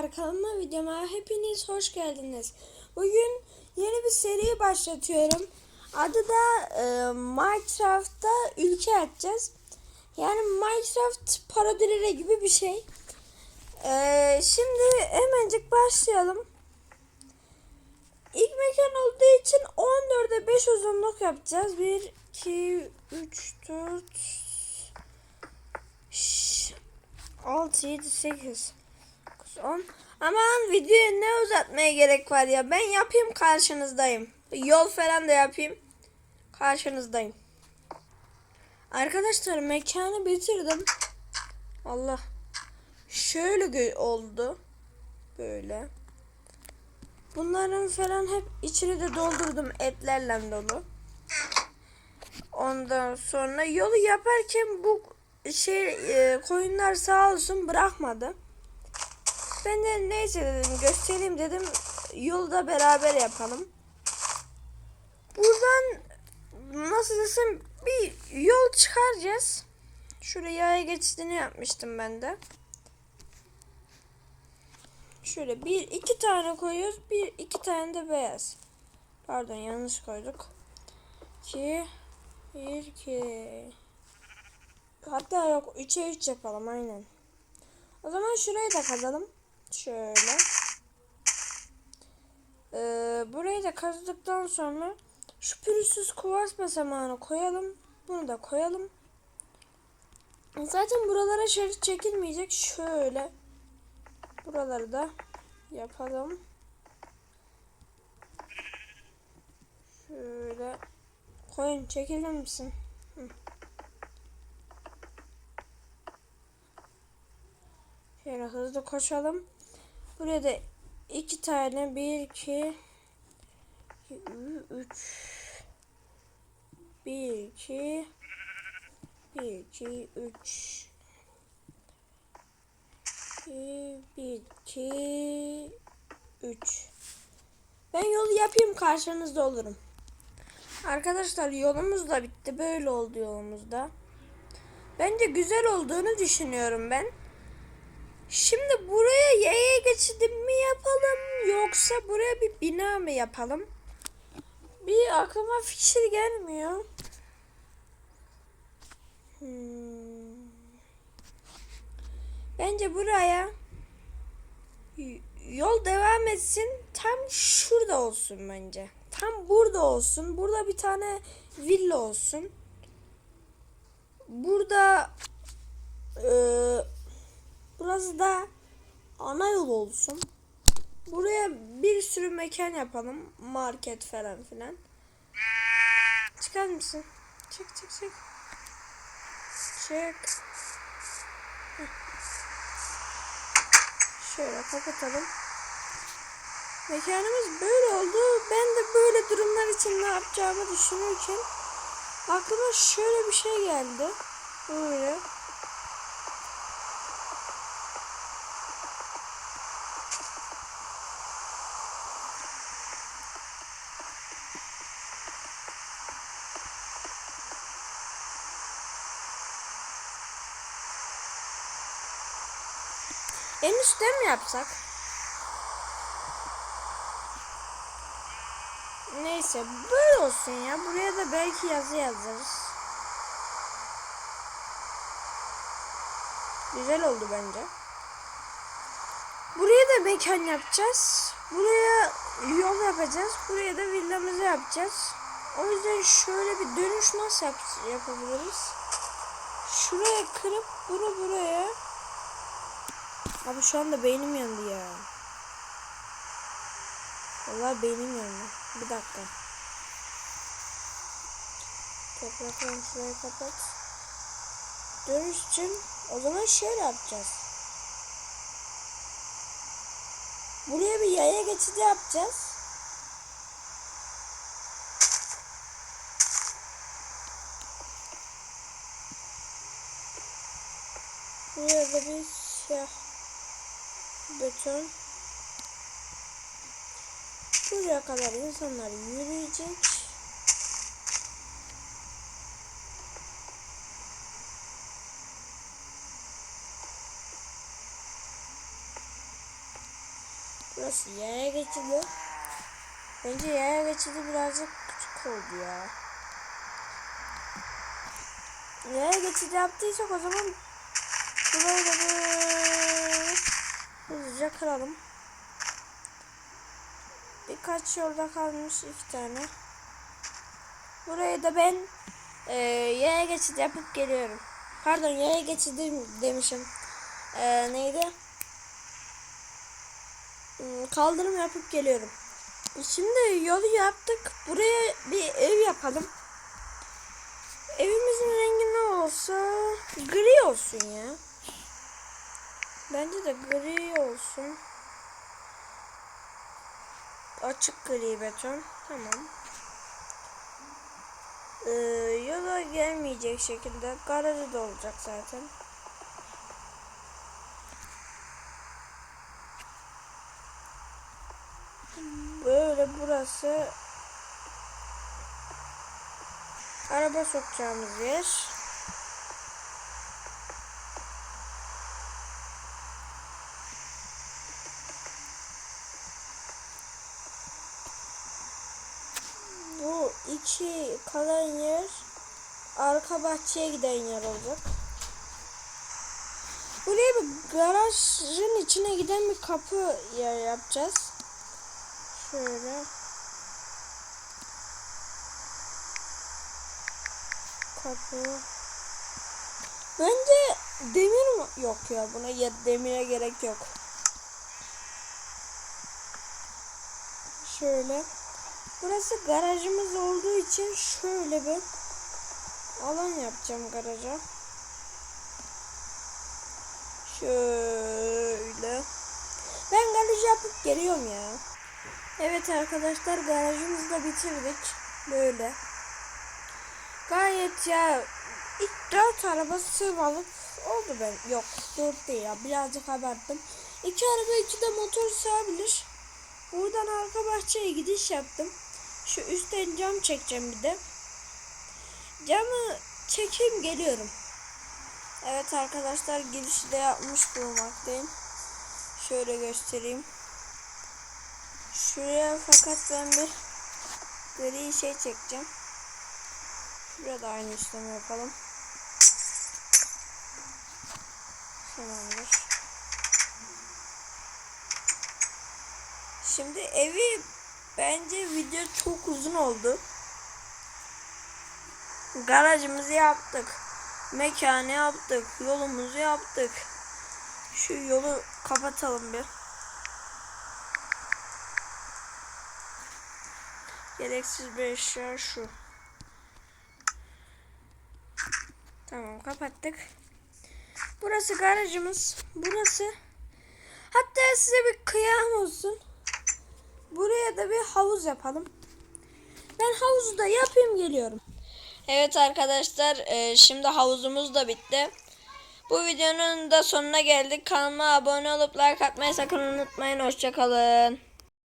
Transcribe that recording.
Merhabalar videoma hepiniz hoş geldiniz. Bugün yeni bir seri başlatıyorum. Adı da e, Minecraft'ta ülke açacağız. Yani Minecraft parodileri gibi bir şey. E, şimdi hemencik başlayalım. İlk mekan olduğu için 14'e 5 uzunluk yapacağız. 1, 2, 3, 4, 6, 7, 8, 10. Aman videoyu ne uzatmaya gerek var ya. Ben yapayım karşınızdayım. Yol falan da yapayım. Karşınızdayım. Arkadaşlar mekanı bitirdim. Allah. Şöyle oldu. Böyle. Bunların falan hep içini de doldurdum etlerle dolu. Ondan sonra yolu yaparken bu şey e, koyunlar sağ olsun bırakmadı. Ben de neyse dedim göstereyim dedim yolu da beraber yapalım. Buradan nasıl desem bir yol çıkaracağız. Şuraya yaya geçidini yapmıştım ben de. Şöyle bir iki tane koyuyoruz. Bir iki tane de beyaz. Pardon yanlış koyduk. İki. Bir iki. Hatta yok 3'e 3 yapalım aynen. O zaman şurayı da kazalım. Şöyle. Ee, burayı da kazdıktan sonra şu pürüzsüz kuvars basamağını koyalım. Bunu da koyalım. Zaten buralara şerit çekilmeyecek. Şöyle. Buraları da yapalım. Şöyle. Koyun çekilir misin? Şöyle hızlı koşalım. Buraya da iki tane bir iki, iki üç bir iki bir iki üç bir iki üç ben yolu yapayım karşınızda olurum. Arkadaşlar yolumuz da bitti. Böyle oldu yolumuzda. Bence güzel olduğunu düşünüyorum ben. Şimdi buraya yaya geçidi mi yapalım yoksa buraya bir bina mı yapalım? Bir aklıma fikir gelmiyor. Hmm. Bence buraya yol devam etsin. Tam şurada olsun bence. Tam burada olsun. Burada bir tane villa olsun. Burada Burası da ana yol olsun. Buraya bir sürü mekan yapalım. Market falan filan. Çıkar mısın? Çık çık çık. Çık. Şöyle kapatalım. Mekanımız böyle oldu. Ben de böyle durumlar için ne yapacağımı düşünürken aklıma şöyle bir şey geldi. Böyle. En üstte mi yapsak? Neyse böyle olsun ya. Buraya da belki yazı yazarız. Güzel oldu bence. Buraya da mekan yapacağız. Buraya yol yapacağız. Buraya da villamızı yapacağız. O yüzden şöyle bir dönüş nasıl yap yapabiliriz? Şuraya kırıp bunu buraya Abi şu anda beynim yandı ya. Vallahi beynim yandı. Bir dakika. Topraklarını şuraya kapat. Dönüş için o zaman şöyle yapacağız. Buraya bir yaya geçidi yapacağız. Buraya da bir siyah beton. Buraya kadar insanlar yürüyecek. Burası yaya geçidi. Bence yaya geçidi birazcık küçük oldu ya. Yaya geçidi yaptıysak o zaman burayı da böyle hızlıca kıralım. Birkaç yolda kalmış iki tane. Burayı da ben e, yaya geçidi yapıp geliyorum. Pardon yaya geçidi demişim. E, neydi? Hmm, Kaldırım yapıp geliyorum. Şimdi yolu yaptık. Buraya bir ev yapalım. Evimizin rengi ne olsa gri olsun ya. Bence de gri olsun. Açık gri beton. Tamam. Ee, yola gelmeyecek şekilde garajı da olacak zaten. Böyle burası araba sokacağımız yer. İki kalan yer arka bahçeye giden yer olacak. Buraya bir garajın içine giden bir kapı yer yapacağız. Şöyle. Kapı. Bence demir mi? Yok ya buna ya demire gerek yok. Şöyle. Burası garajımız olduğu için şöyle bir alan yapacağım garaja. Şöyle. Ben garaj yapıp geliyorum ya. Evet arkadaşlar garajımızı da bitirdik. Böyle. Gayet ya ilk dört araba sığmalık oldu ben. Yok dört değil ya birazcık abarttım. İki araba iki de motor sığabilir. Buradan arka bahçeye gidiş yaptım. Şu üstten cam çekeceğim bir de. Camı çekeyim geliyorum. Evet arkadaşlar girişi de yapmış bulunmaktayım. Şöyle göstereyim. Şuraya fakat ben bir gri şey çekeceğim. Şurada aynı işlemi yapalım. Tamamdır. Şimdi evi bence video çok uzun oldu. Garajımızı yaptık. Mekanı yaptık. Yolumuzu yaptık. Şu yolu kapatalım bir. Gereksiz bir eşya şu. Tamam kapattık. Burası garajımız. Burası. Hatta size bir kıyam olsun. Buraya da bir havuz yapalım. Ben havuzu da yapayım geliyorum. Evet arkadaşlar e, şimdi havuzumuz da bitti. Bu videonun da sonuna geldik. Kanalıma abone olup like atmayı sakın unutmayın. Hoşçakalın.